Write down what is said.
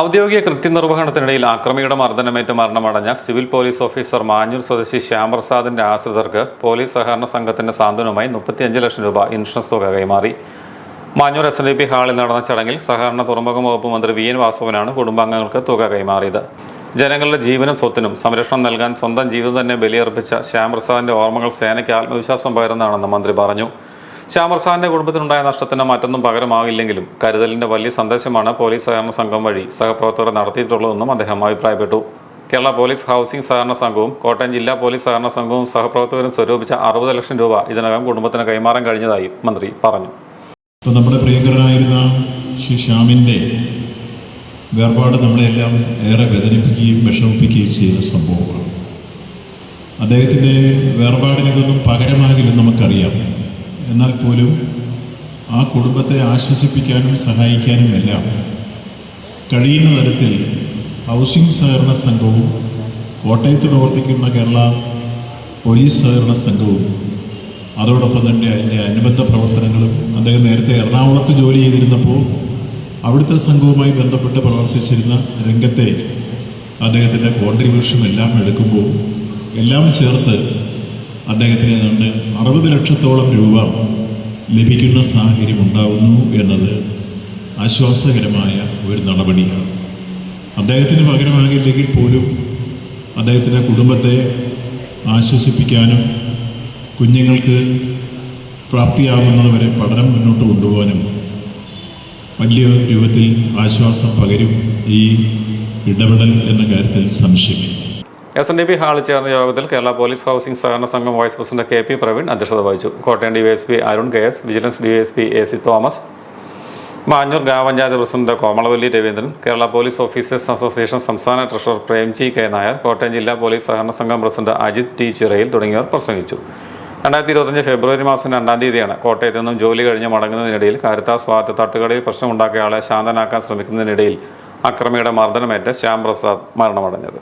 ഔദ്യോഗിക കൃത്യനിർവഹണത്തിനിടയിൽ ആക്രമിയുടെ മർദ്ദനമേറ്റ് മരണമടഞ്ഞ civil police officer Manjoor സ്വദേശി ശ്യാംപ്രസാദിന്റെ ആശ്രിതർക്ക് പോലീസ് സഹകരണ സംഘത്തിന്റെ സാന്ത്വനമായി മുപ്പത്തിയഞ്ച് ലക്ഷം രൂപ ഇൻഷുറൻസ് തുക കൈമാറി. മാഞ്ഞൂർ എസ് ഡി പി ഹാളിൽ നടന്ന ചടങ്ങിൽ സഹകരണ തുറമുഖ വകുപ്പ് മന്ത്രി വി എൻ വാസവനാണ് കുടുംബാംഗങ്ങൾക്ക് തുക കൈമാറിയത്. ജനങ്ങളുടെ ജീവനും സ്വത്തിനും സംരക്ഷണം നൽകാൻ സ്വന്തം ജീവിതം തന്നെ ബലിയർപ്പിച്ച ശ്യാംപ്രസാദിന്റെ ഓർമ്മകൾ സേനയ്ക്ക് ആത്മവിശ്വാസം പകരുന്നതാണെന്ന് മന്ത്രി പറഞ്ഞു. ശ്യാമർസാറിന്റെ കുടുംബത്തിനുണ്ടായ നഷ്ടത്തിന് മറ്റൊന്നും പകരമാകില്ലെങ്കിലും കരുതലിന്റെ വലിയ സന്ദേശമാണ് പോലീസ് സഹകരണ സംഘം വഴി സഹപ്രവർത്തകർ നടത്തിയിട്ടുള്ളതെന്നും അദ്ദേഹം അഭിപ്രായപ്പെട്ടു. കേരള പോലീസ് ഹൗസിംഗ് സഹകരണ സംഘവും കോട്ടയം ജില്ലാ പോലീസ് സഹകരണ സംഘവും സഹപ്രവർത്തകരും സ്വരൂപിച്ച അറുപത് ലക്ഷം രൂപ ഇതിനകം കുടുംബത്തിന് കൈമാറാൻ കഴിഞ്ഞതായി മന്ത്രി പറഞ്ഞു. നമ്മുടെ പ്രിയങ്കരനായിരുന്ന ശ്രീ ശ്യാമിന്റെ വേർപാട് നമ്മളെല്ലാം ഏറെ വേദനിപ്പിക്കുകയും വിഷമിപ്പിക്കുകയും ചെയ്യുന്ന സംഭവമാണ്. അദ്ദേഹത്തിന്റെ വേർപാടിന് ഇതൊന്നും പകരമാകില്ലെന്ന് നമുക്കറിയാം. എന്നാൽ പോലും ആ കുടുംബത്തെ ആശ്വസിപ്പിക്കാനും സഹായിക്കാനും എല്ലാം കഴിയുന്ന തരത്തിൽ ഹൗസിംഗ് സഹകരണ സംഘവും കോട്ടയത്ത് പ്രവർത്തിക്കുന്ന കേരള പോലീസ് സഹകരണ സംഘവും അതോടൊപ്പം തന്നെ അതിന്റെ അനുബന്ധ പ്രവർത്തനങ്ങളും അദ്ദേഹം നേരത്തെ എറണാകുളത്ത് ജോലി ചെയ്തിരുന്നപ്പോൾ അവിടുത്തെ സംഘവുമായി ബന്ധപ്പെട്ട് പ്രവർത്തിച്ചിരുന്ന രംഗത്തെ അദ്ദേഹത്തിന്റെ കോൺട്രിബ്യൂഷൻ എല്ലാം എടുക്കുമ്പോൾ എല്ലാം ചേർത്ത് അദ്ദേഹത്തിന് ഏതാണ്ട് അറുപത് ലക്ഷത്തോളം രൂപ ലഭിക്കുന്ന സാഹചര്യം ഉണ്ടാകുന്നു എന്നത് ആശ്വാസകരമായ ഒരു നടപടിയാണ്. അദ്ദേഹത്തിന് പകരമാകില്ലെങ്കിൽ പോലും അദ്ദേഹത്തിന്റെ കുടുംബത്തെ ആശ്വസിപ്പിക്കാനും കുഞ്ഞുങ്ങൾക്ക് പ്രാപ്തിയാകുന്നതുവരെ പഠനം മുന്നോട്ട് കൊണ്ടുപോകാനും വലിയ രൂപത്തിൽ ആശ്വാസം പകരും ഈ ഇടപെടൽ എന്ന കാര്യത്തിൽ സംശയമില്ല. എസ് എൻ ഡി പി ഹാളിൽ ചേർന്ന യോഗത്തിൽ കേരള പോലീസ് ഹൗസിംഗ് സഹകരണ സംഘം vice president K P Praveen അധ്യക്ഷത വഹിച്ചു. Kottayam DYSP Arun K S vigilance DYSP A C Thomas Manjoor ഗ്രാമപഞ്ചായത്ത് president Komalavalli Raveendran Kerala police officers association സംസ്ഥാന ട്രഷറർ പ്രേംജി കെ നായർ കോട്ടയം ജില്ലാ പോലീസ് സഹകരണ സംഘം പ്രസിഡന്റ് അജിത് ടി ചിറയിൽ തുടങ്ങിയവർ പ്രസംഗിച്ചു. രണ്ടായിരത്തി ഇരുപത്തഞ്ച് ഫെബ്രുവരി മാസം രണ്ടാം തീയതിയാണ് കോട്ടയത്ത് നിന്നും ജോലി കഴിഞ്ഞ് മടങ്ങുന്നതിനിടയിൽ കാരിത്താസ് ഭാഗത്ത് തട്ടുകടയിൽ പ്രശ്നമുണ്ടാക്കിയ ആളെ ശാന്തനാക്കാൻ ശ്രമിക്കുന്നതിനിടയിൽ അക്രമിയുടെ മർദ്ദനമേറ്റ് ശ്യാം പ്രസാദ് മരണമടഞ്ഞത്.